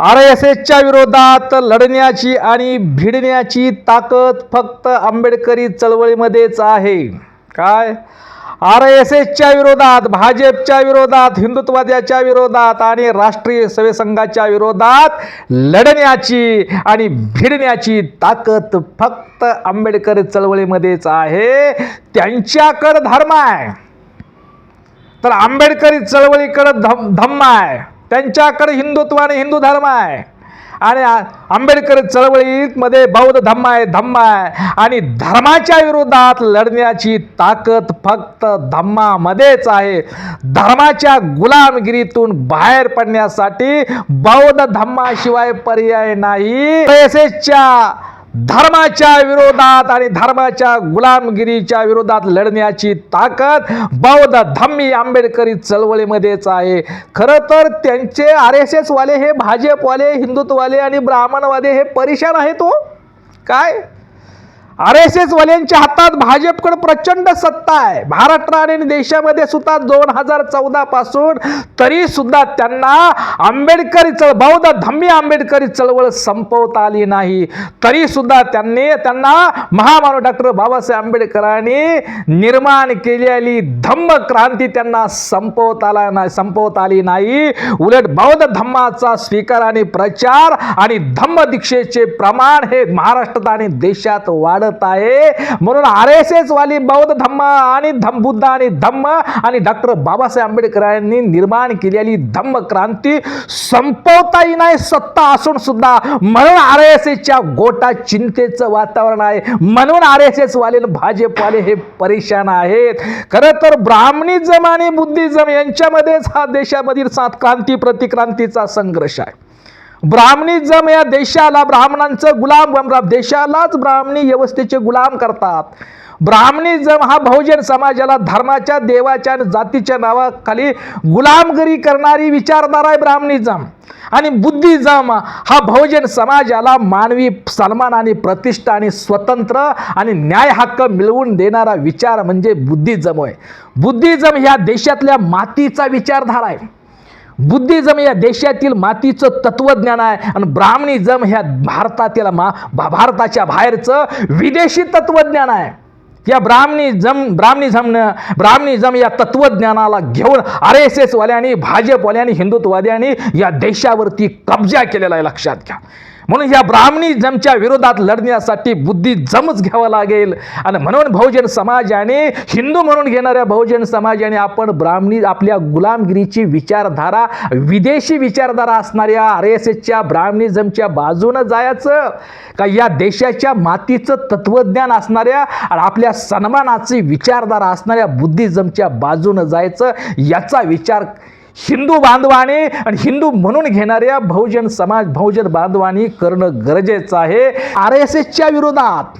R S एसच्या विरोधात लढण्याची आणि भिडण्याची ताकद फक्त आंबेडकरी चळवळीमध्येच आहे. काय? आर एस एसच्या विरोधात भाजपच्या विरोधात हिंदुत्वाद्याच्या विरोधात आणि राष्ट्रीय सेवेसंघाच्या विरोधात लढण्याची आणि भिडण्याची ताकद फक्त आंबेडकरी चळवळीमध्येच आहे. त्यांच्याकडं धर्म आहे. तर आंबेडकरी चळवळीकडं धम धम्म आहे. त्यांच्याकडे हिंदुत्व आणि हिंदू धर्म आहे. आणि आंबेडकर चळवळीत चळवळीमध्ये बौद्ध धम्म आहे धम्म आहे. आणि धर्माच्या विरोधात लढण्याची ताकद फक्त धम्मामध्येच आहे. धर्माच्या गुलामगिरीतून बाहेर पडण्यासाठी बौद्ध धम्माशिवाय पर्याय नाही. च्या धर्माच्या विरोधात आणि धर्माच्या गुलामगिरीच्या विरोधात लढण्याची ताकद बौद्ध धम्मी आंबेडकरी चळवळीमध्येच आहे. खरं तर त्यांचे आर एस एसवाले हे भाजपवाले हिंदुत्ववाले आणि ब्राह्मणवाले हे परेशान आहेत हो. काय? आर एस एस वाल्यांच्या हातात भाजपकडे प्रचंड सत्ता आहे. महाराष्ट्र आणि देशामध्ये सुद्धा दोन हजार चौदा पासून तरी सुद्धा त्यांना आंबेडकरी चळ बौद्ध धम्मी आंबेडकरी चळवळ संपवता आली नाही. तरी सुद्धा त्यांनी त्यांना महामानव डॉक्टर बाबासाहेब आंबेडकरांनी निर्माण केलेली धम्म क्रांती त्यांना संपवता आला नाही संपवता आली नाही. उलट बौद्ध धम्माचा स्वीकार आणि प्रचार आणि धम्म दीक्षेचे प्रमाण हे महाराष्ट्रात आणि देशात वाढत आहे. म्हणून आर एस एस वाली बौद्ध धम्म आणि धम बुद्ध आणि धम्म आणि डॉक्टर बाबासाहेब आंबेडकरांनी निर्माण केलेली धम्म क्रांती संपवता नाही सत्ता असून सुद्धा. म्हणून आर एस एसच्या गोटा चिंतेचं वातावरण आहे. म्हणून आर एस एस वाले भाजपवाले हे परेशान आहेत. खरं तर ब्राह्मणिजम आणि बुद्धिजम यांच्यामध्येच हा देशामधील सात क्रांती प्रतिक्रांतीचा संघर्ष आहे. ब्राह्मणीजम या देशाला ब्राह्मणांचं गुलाम देशालाच ब्राह्मणी व्यवस्थेचे गुलाम करतात. ब्राह्मणीजम हा बहुजन समाजाला धर्माच्या देवाच्या जातीच्या नावाखाली गुलामगिरी करणारी विचारधारा आहे ब्राह्मणीजम आणि बुद्धिजम हा बहुजन समाजाला मानवी सन्मान आणि प्रतिष्ठा आणि स्वतंत्र आणि न्याय हक्क मिळवून देणारा विचार म्हणजे बुद्धिजम आहे बुद्धिजम ह्या देशातल्या मातीचा विचारधारा आहे. बुद्धिजम या देशातील मातीचं तत्वज्ञान आहे आणि ब्राह्मणिजम ह्या भारतातील मा भारताच्या बाहेरचं विदेशी तत्वज्ञान आहे. या ब्राह्मणिजम ब्राह्मणिझमनं ब्राह्मणिझम या तत्वज्ञानाला घेऊन आर एस एसवाल्याने भाजपवाल्याने भाजपवाल्यांनी हिंदुत्ववाद्यांनी या देशावरती कब्जा केलेला आहे. लक्षात घ्या. म्हणून या ब्राह्मणिझमच्या विरोधात लढण्यासाठी बुद्धिजमच घ्यावं लागेल. आणि म्हणून बहुजन समाजाने हिंदू म्हणून घेणाऱ्या बहुजन समाजाने आपण ब्राह्मणी आपल्या गुलामगिरीची विचारधारा विदेशी विचारधारा असणाऱ्या आर एस एसच्या ब्राह्मणीजमच्या बाजूनं जायचं. का या देशाच्या मातीचं तत्वज्ञान असणाऱ्या आणि आपल्या सन्मानाची विचारधारा असणाऱ्या बुद्धिजमच्या बाजूनं जायचं याचा विचार हिंदू बांधवाने आणि हिंदू म्हणून घेणाऱ्या बहुजन समाज बहुजन बांधवांनी करणं गरजेचं आहे. आर एस एसच्या विरोधात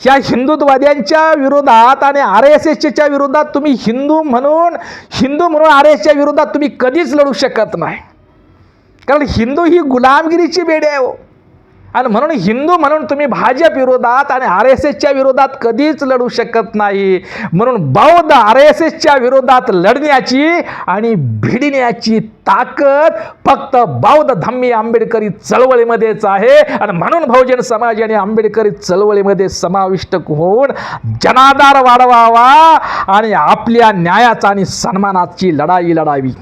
ह्या हिंदुत्ववाद्यांच्या विरोधात आणि आर एस एसच्या विरोधात तुम्ही हिंदू म्हणून हिंदू म्हणून आर एसच्या विरोधात तुम्ही कधीच लढू शकत नाही. कारण हिंदू ही गुलामगिरीची बेडी आहे हो. आणि म्हणून हिंदू म्हणून तुम्ही भाजप विरोधात आणि आर एस एसच्या विरोधात कधीच लढू शकत नाही. म्हणून बौद्ध आर एस एसच्या विरोधात लढण्याची आणि भिडण्याची ताकद फक्त बौद्ध धम्मी आंबेडकरी चळवळीमध्येच आहे. आणि म्हणून बहुजन समाज आणि आंबेडकरी चळवळीमध्ये समाविष्ट होऊन जनाधार वाढवावा आणि आपल्या न्यायाचा आणि सन्मानाची लढाई लढावी.